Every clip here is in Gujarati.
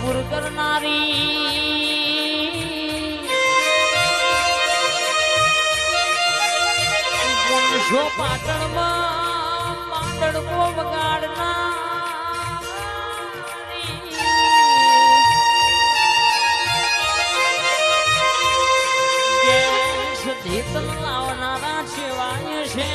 રંગપુર કરનારી વંશો પાટણમાં માંડળકો વગાડનારી ધીતલ લાવનારા સેવાય છે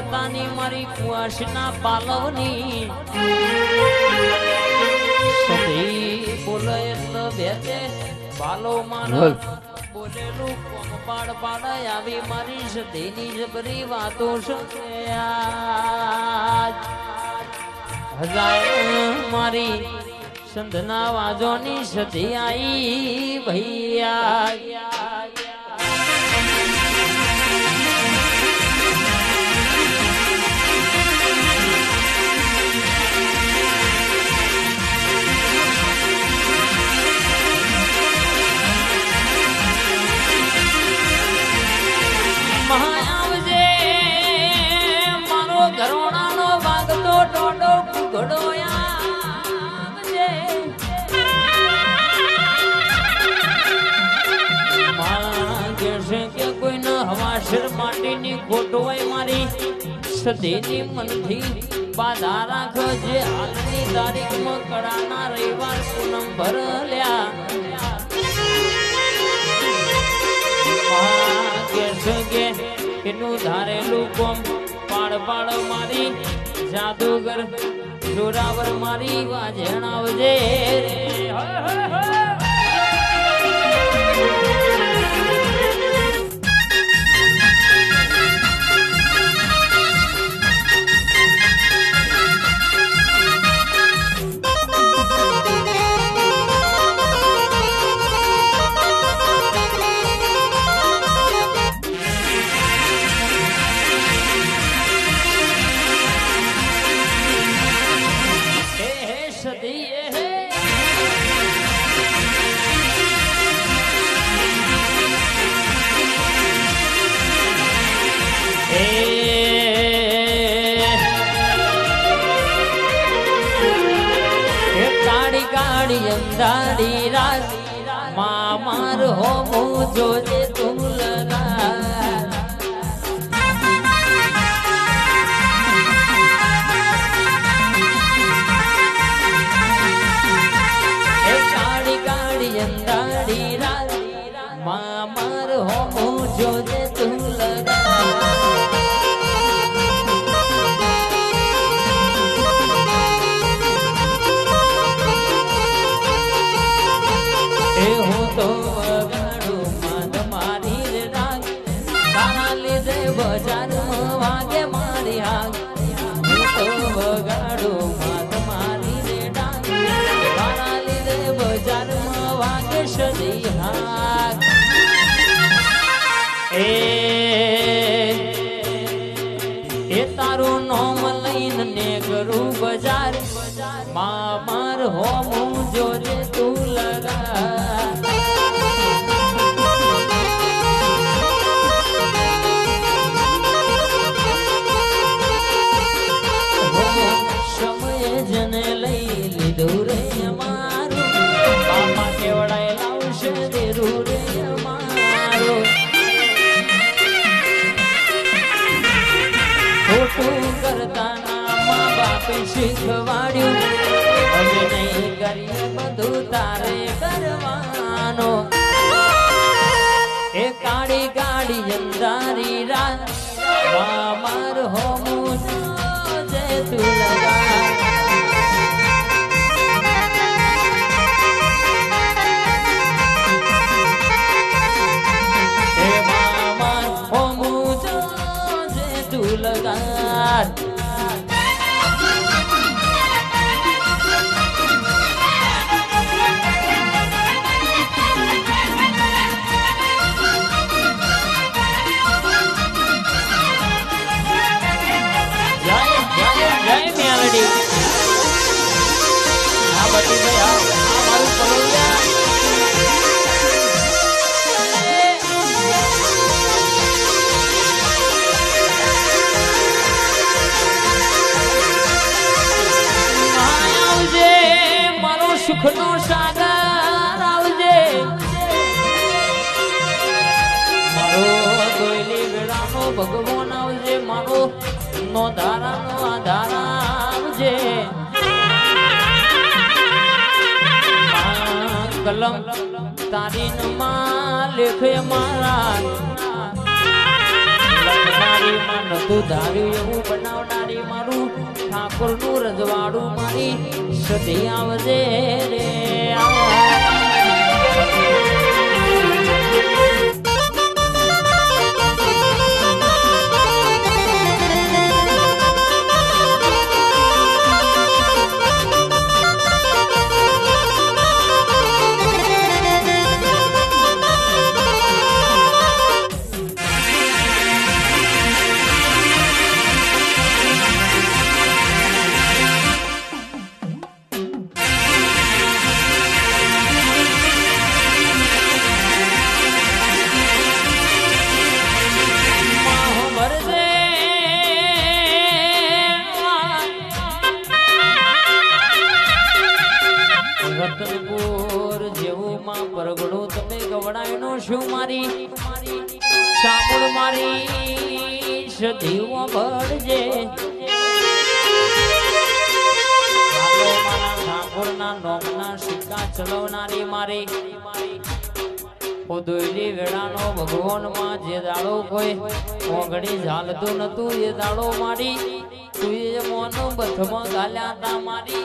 વરતાની મારી કુવાસના પાલવની. સદી બોલે તો બેસે બાલો. મારો બોલેલું કોમ પાડ પાડ આવી મારી સદીની જબરી વાતો આજ. હજાર મારી સંધના વાજોની સધી આઈ ભૈયા હોય મારી સદેની મનથી. બાધા રાખો જે આજની તારીખમાં કળાના રવિવાર પૂનમ ભરલ્યા. કે એનું ધારેલું કોમ પાડ પાડ મારી જાદુગર જોરાવર મારી વાજણાવજે હે. માર હો તારું નોમ લઈને ને કરું બજાર. મા માર હોમું બાપે શીખવાડ્યું. નહીં કરીએ બધું તારે કરવાનો. એ કાળી કાળી અંધારી રાત. હોમું નો ધારાનો આધાર આવજે. આ કલમ તારી માં લેખે મારા. મારી માં નતું ધાર્યું એવું બનાવનારી મારું. ઠાકોરનું રજવાડું મારી સધી આવજે રે. માહો રતનપુર જેવું માં પરગડું તમે ગવડાયનો શું મારી? સાંભળ મારી સધીઓ મારા ઠાકોરના નોમના સિક્કા ચલાવનારી મારી. ઉદોયલી વેળાનો ભગવાનમાં જે દાડો કોઈ ઓગણી ઝાલતું નતું એ દાડો મારી. તું એ મોનો બથમાં ગાલ્યા તા મારી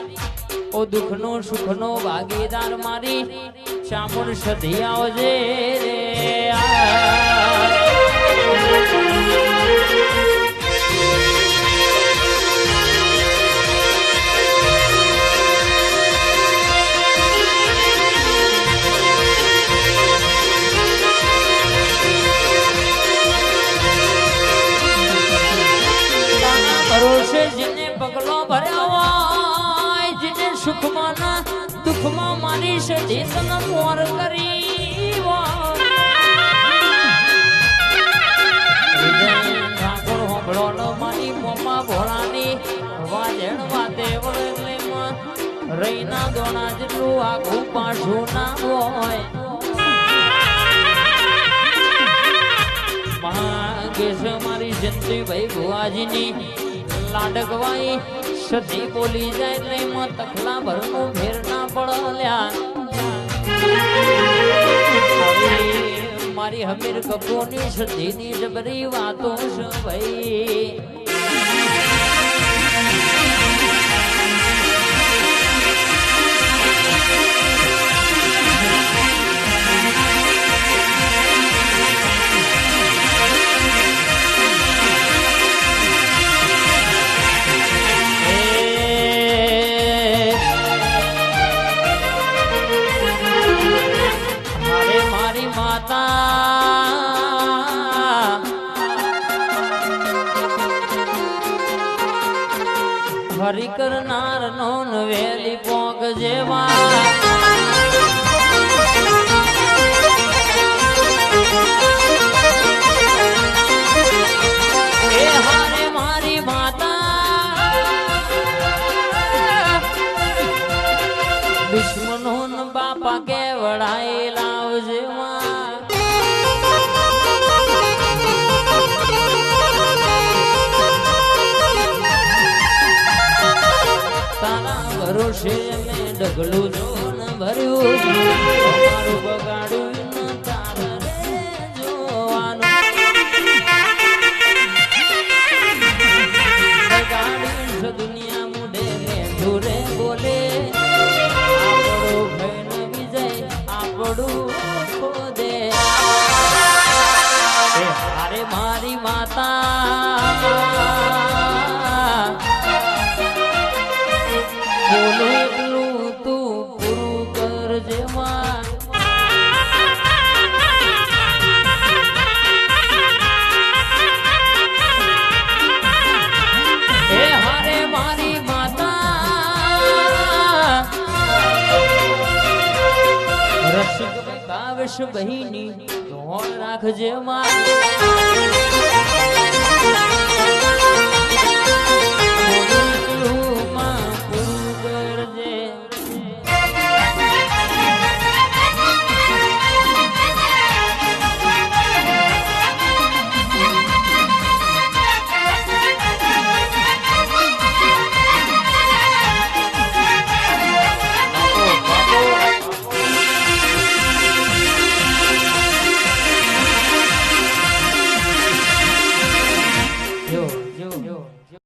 ઓ દુઃખનો સુખનો ભાગીદાર મારી ચામુંડ સધી આવજે રે આ. તને મોર કરી ઠાકોર હોંભળો ન મારી મોમાં ભોળાની વાજણ વાતે વળેલીમાં રઈના દોણા જેટલું આખું પાછું ના હોય. છે મારી જંતીભાઈ ભુવાજીની લાડકવાઈ સધી બોલી જાય એટલે માં તખલા ભરનું ભેર ના પડલ્યા. મારી હમીર કપૂરની સધીની જબરી વાતો છે ભાઈ હરી કરનાર નો વેલી પોગ જેવા. બાપા કે વડાઈ લાવજે તારા છે અમે ડગલું ભર્યું બગાડ્યું ન તારે રે જોવાનું. બગાડ્યું છે દુનિયા મેઠું રે બોલે. આપણો ભયનો વિજય આપણું મારી માતા ભાવેશ બહેની. ધોળ રાખજે માં